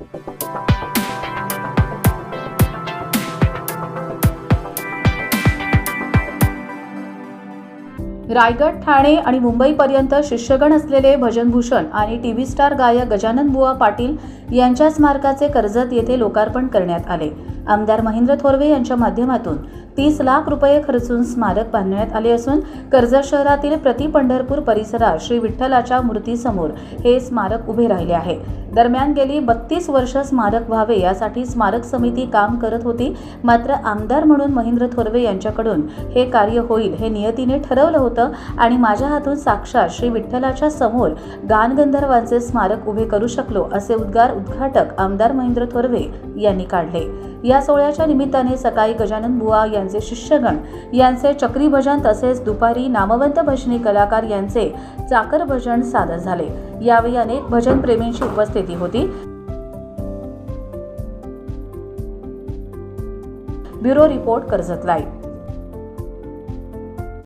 Thank you. Raigad Thane आणि मुंबईपर्यंत शिष्यगण असलेले भजनभूषण आणि टी व्ही स्टार गायक गजानन बुवा पाटील यांच्या स्मारकाचे कर्जत येथे लोकार्पण करण्यात आले. आमदार महेंद्र थोरवे यांच्या माध्यमातून तीस लाख रुपये खर्चून स्मारक बांधण्यात आले असून कर्जत शहरातील प्रति पंढरपूर परिसरात श्री विठ्ठलाच्या मूर्तीसमोर हे स्मारक उभे राहिले आहे. दरम्यान गेली बत्तीस वर्ष स्मारक व्हावे यासाठी स्मारक समिती काम करत होती. मात्र आमदार म्हणून महेंद्र थोरवे यांच्याकडून हे कार्य होईल हे नियतीने ठरवलं होतं. आणि माझ्या हातून साक्षात श्री विठ्ठलाच्या समोर गानगंधर्वांचे स्मारक उभे करू शकलो असे उद्गार उद्घाटक आमदार महेंद्र थोरवे यांनी काढले. या सोहळ्याच्या निमित्ताने सकाळी गजानन बुवा यांचे शिष्यगण यांचे चक्री भजन तसेच दुपारी नामवंत भजनी कलाकार यांचे चाकर भजन सादर झाले. यावेळी अनेक भजन प्रेमींची उपस्थिती होती. Bureau report Karjat live.